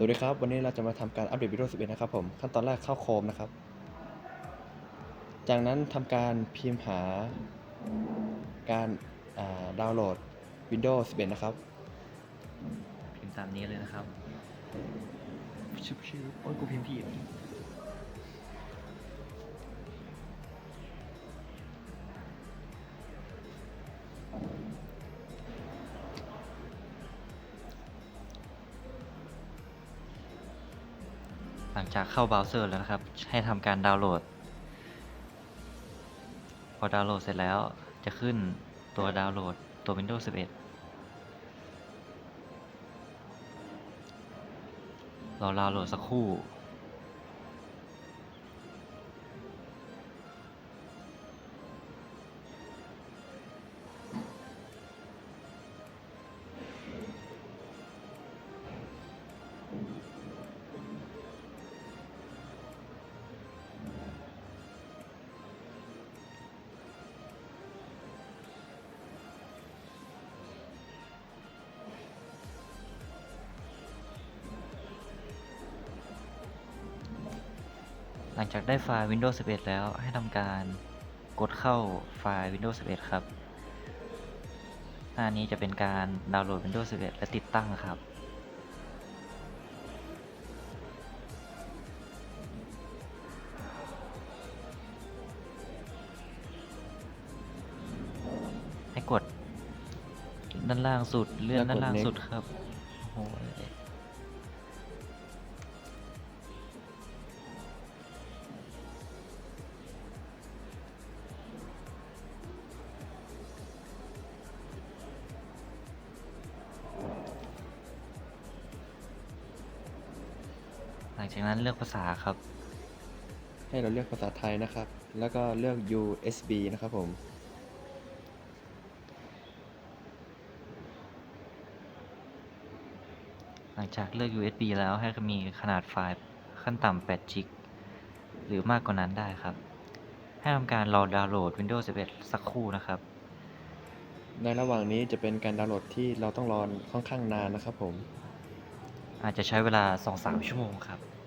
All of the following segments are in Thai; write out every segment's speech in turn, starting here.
สวัสดีครับ วันนี้เราจะมาทำการอัปเดต Windows 11 นะครับผม ขั้นตอนแรกเข้าโคมนะครับ จากนั้นทำการพิมพ์หาการอ่าดาวน์โหลด Windows 11 นะครับ พิมพ์ตามนี้เลยนะครับชื่อชื่อโอ้ยกูพิมพ์ผิด ลังจากเข้าเบราว์เซอร์แล้วนะครับ ให้ทำการดาวน์โหลด พอดาวน์โหลดเสร็จแล้วจะขึ้นตัวดาวน์โหลดตัว Windows 11 เราดาวน์โหลดสักครู่ หลังจากได้ไฟล์ Windows 11 แล้วให้ทำการกดเข้าไฟล์ Windows 11 ครับ หน้านี้จะเป็นการดาวน์โหลด Windows 11 และติดตั้งครับ ให้กดด้านล่างสุดเลื่อนแล้วกดด้านล่าง Next สุดครับ โอ้โห จากนั้นเลือกภาษาครับ ให้เราเลือกภาษาไทยนะครับ แล้วก็เลือก USB นะครับผม หลังจากเลือก USB แล้วให้มีขนาดไฟล์ขั้นต่ำ8 g ิกหรือมากกว่านั้นได้ครับ ให้ทำการรอดาวน์โหลด Windows 11 สักครู่นะครับ ในระหว่างนี้จะเป็นการดาวน์โหลดที่เราต้องรอค่อนข้างนานนะครับผม อาจจะใช้เวลา 2-3 ชั่วโมงครับ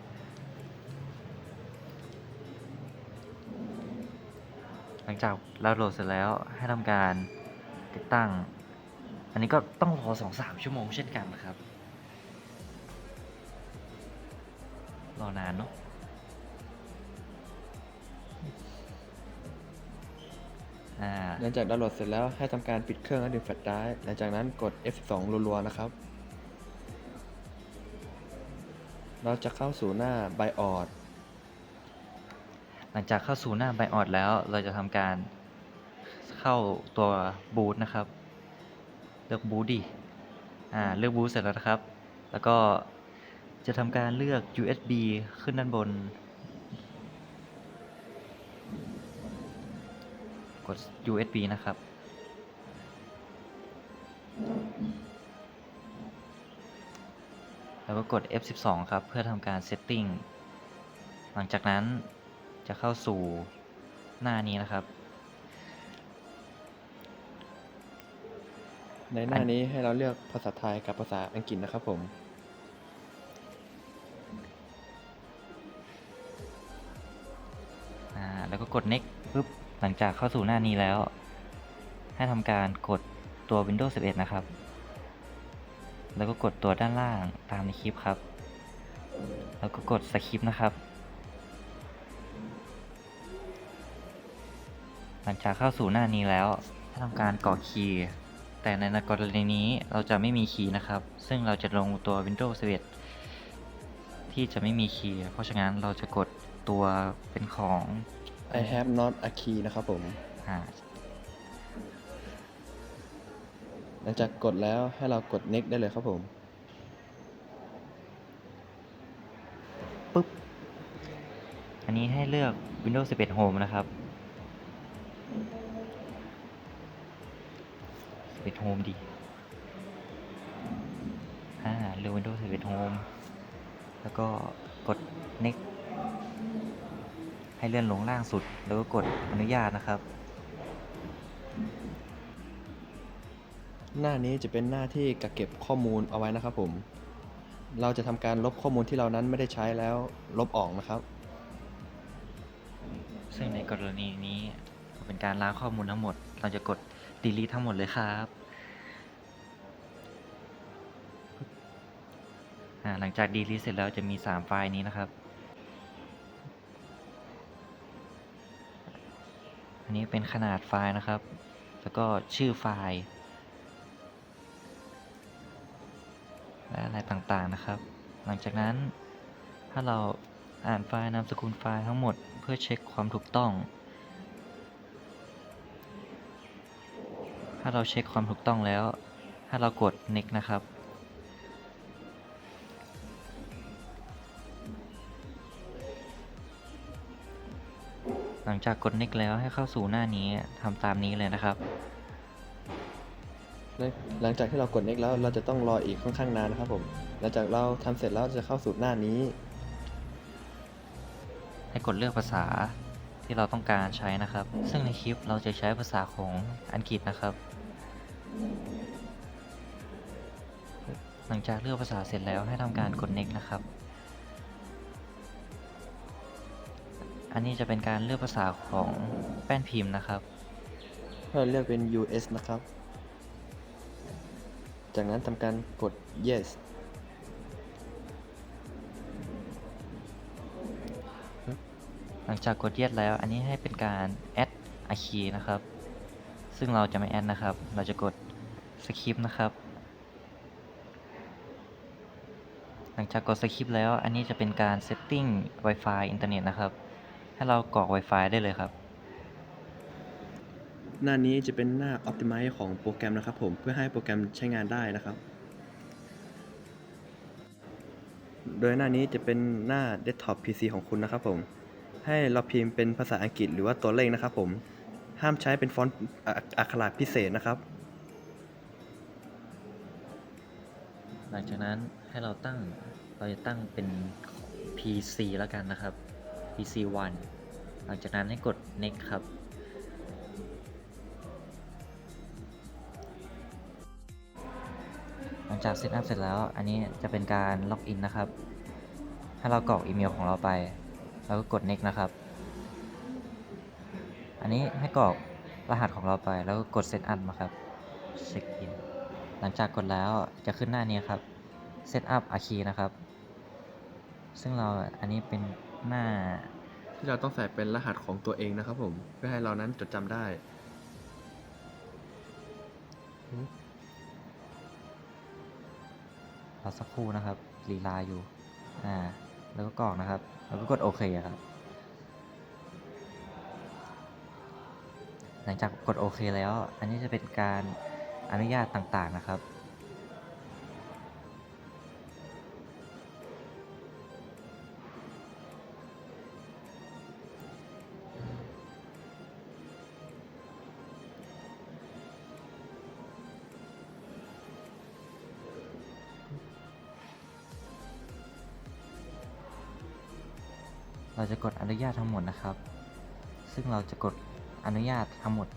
หลังจากดาวน์โหลดเสร็จแล้วให้ทำการติดตั้ง อันนี้ก็ต้องรอ2-3ชั่วโมงเช่นกันนะครับ รอนานเนาะหลังจากดาวน์โหลดเสร็จแล้วให้ทำการปิดเครื่องและดึงแฟลชไดรฟ์หลังจากนั้นกด F2 รัวๆนะครับ เราจะเข้าสู่หน้า BIOS หลังจากเข้าสู่หน้าไบออดแล้ว เราจะทำการเข้าตัวบูตนะครับ เลือกบูตดิอ่าเลือกบูตเสร็จแล้วนะครับ แล้วก็จะทำการเลือก USB ขึ้นด้านบน กด USB นะครับ แล้วก็กด F12 ครับ เพื่อทำการ Setting หลังจากนั้น จะเข้าสู่หน้านี้นะครับ ในหน้านี้ให้เราเลือกภาษาไทยกับภาษาอังกฤษนะครับผม อ่า แล้วก็กด next ปุ๊บ หลังจากเข้าสู่หน้านี้แล้ว ให้ทำการกดตัว Windows 11 นะครับ แล้วก็กดตัวด้านล่างตามในคลิปครับ แล้วก็กด skip นะครับ หลังจากเข้าสู่หน้านี้แล้วให้ทำการกรอกคีย์ แต่ในกรณีนี้เราจะไม่มีคีย์นะครับ ซึ่งเราจะลงตัว Windows 11 ที่จะไม่มีคีย์ เพราะฉะนั้นเราจะกดตัวเป็นของ I have not a key นะครับผม อ่าหลังจากกดแล้วให้เรากด next ได้เลยครับผมปุ๊บ อันนี้ให้เลือก Windows 11 Home นะครับ 11 Home ดีอ่าเลือก Windows 11 Home แล้วก็กด next ให้เลื่อนลงล่างสุด แล้วก็กดอนุญาตนะครับ หน้านี้จะเป็นหน้าที่กักเก็บข้อมูลเอาไว้นะครับผม เราจะทำการลบข้อมูลที่เรานั้นไม่ได้ใช้แล้วลบออกนะครับ ซึ่งในกรณีนี้ เป็นการล้างข้อมูลทั้งหมด เราจะกด delete ทั้งหมดเลยครับหลังจาก delete เสร็จแล้วจะมี 3 ไฟล์นี้นะครับ อันนี้เป็นขนาดไฟล์นะครับ แล้วก็ชื่อไฟล์ และอะไรต่างๆนะครับ หลังจากนั้นถ้าเราอ่านไฟล์นามสกุลไฟล์ทั้งหมดเพื่อเช็คความถูกต้อง ถ้าเราเช็คความถูกต้องแล้ว ถ้าเรากด next นะครับ หลังจากกด next แล้วให้เข้าสู่หน้านี้ทำตามนี้เลยนะครับ หลังจากที่เรากด next แล้วเราจะต้องรออีกค่อนข้างนานนะครับผม หลังจากเราทำเสร็จแล้วจะเข้าสู่หน้านี้ ให้กดเลือกภาษาที่เราต้องการใช้นะครับ ซึ่งในคลิปเราจะใช้ภาษาของอังกฤษนะครับ หลังจากเลือกภาษาเสร็จแล้วให้ทำการกด next นะครับ อันนี้จะเป็นการเลือกภาษาของแป้นพิมพ์นะครับ เราเลือกเป็น US นะครับ จากนั้นทำการกด yes หลังจากกด yes แล้ว อันนี้ให้เป็นการ add a key นะครับ ซึ่งเราจะไม่ add นะครับ เราจะกด skip นะครับ หลังจากกด skip แล้ว อันนี้จะเป็นการ setting Wi-Fi อินเทอร์เน็ตนะครับ ให้เรากรอก Wi-Fi ได้เลยครับ หน้านี้จะเป็นหน้า optimize ของโปรแกรมนะครับผม เพื่อให้โปรแกรมใช้งานได้นะครับ โดยหน้านี้จะเป็นหน้า desktop PC ของคุณนะครับผม ให้เราพิมพ์เป็นภาษาอังกฤษหรือว่าตัวเลขนะครับผม ห้ามใช้เป็นฟอนต์อักขระพิเศษนะครับ หลังจากนั้นให้เราตั้งเราจะตั้งเป็น PC แล้วกันนะครับ PC 1หลังจากนั้นให้กด next ครับหลังจากเซตอัพเสร็จแล้ว อันนี้จะเป็นการล็อกอินนะครับให้เรากรอกอีเมลของเราไป แล้วก็กด next นะครับ อันนี้ให้กรอกรหัสของเราไปแล้วก็กด set up นะครับเช็คอินหลังจากกดแล้วจะขึ้นหน้านี้ครับ set up a key นะครับ ซึ่งเราอันนี้เป็นหน้า ที่เราต้องใส่เป็นรหัสของตัวเองนะครับ ผมเพื่อให้เรานั้นจดจำได้รอสักครู่นะครับลีลาอยู่ อ่า แล้วก็กรอกนะครับ แล้วก็กดโอเคครับ หลังจากกดโอเคแล้ว อันนี้จะเป็นการอนุญาตต่างๆนะครับ เราจะกดอนุญาตทั้งหมดนะครับ ซึ่งเราจะกด อนุญาตทั้งหมด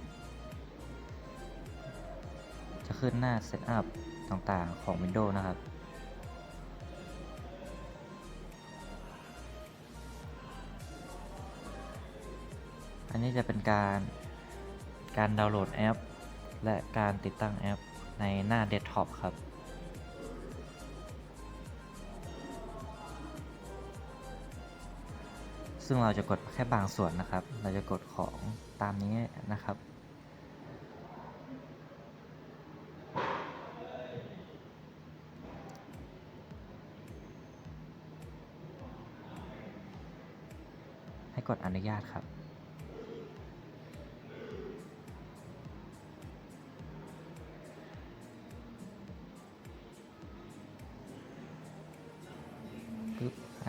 จะขึ้นหน้า Setup ต่างๆของ Windows นะครับ อันนี้จะเป็นการการดาวน์โหลดแอป และการติดตั้งแอปในหน้าเดสก์ท็อปครับ ซึ่งเราจะกดแค่บางส่วนนะครับ เราจะกดของตามนี้นะครับให้กดอนุญาตครับ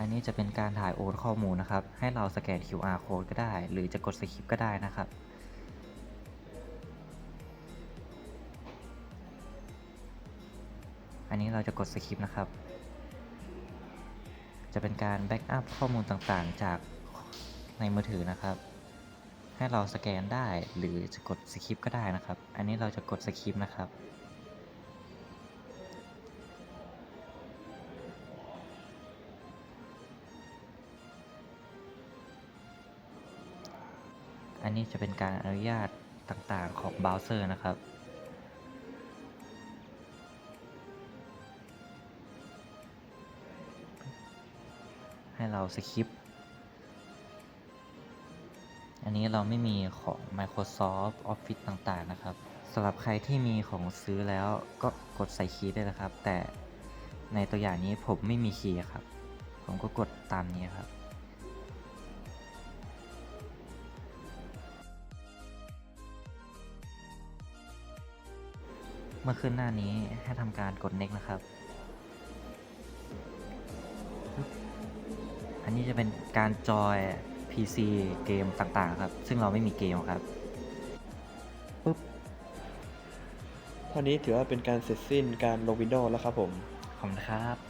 อันนี้จะเป็นการถ่ายโอนข้อมูลนะครับ ให้เราสแกน QR code ก็ได้ หรือจะกดสคริปก็ได้นะครับอันนี้เราจะกดสคริปนะครับ จะเป็นการแบ็กอัพข้อมูลต่างๆ จากในมือถือนะครับ ให้เราสแกนได้หรือจะกดสคริปก็ได้นะครับ อันนี้เราจะกดสคริปนะครับ อันนี้จะเป็นการอนุญาตต่างๆของเบราว์เซอร์นะครับ ให้เราสคริปต์อันนี้เราไม่มีของ Microsoft Office ต่างๆนะครับสำหรับใครที่มีของซื้อแล้วก็กดใส่คีย์ได้เลยครับ แต่ในตัวอย่างนี้ผมไม่มีคีย์ครับ ผมก็กดตามนี้ครับ มื่อขึ้นหน้านี้ให้ทำการกด next นะครับ อันนี้จะเป็นการจอย PC เกมต่างๆครับ ซึ่งเราไม่มีเกมครับปุ๊บเท่านี้ถือว่าเป็นการเสร็จสิ้นการลง Windows แล้วครับผม ขอบคุณครับ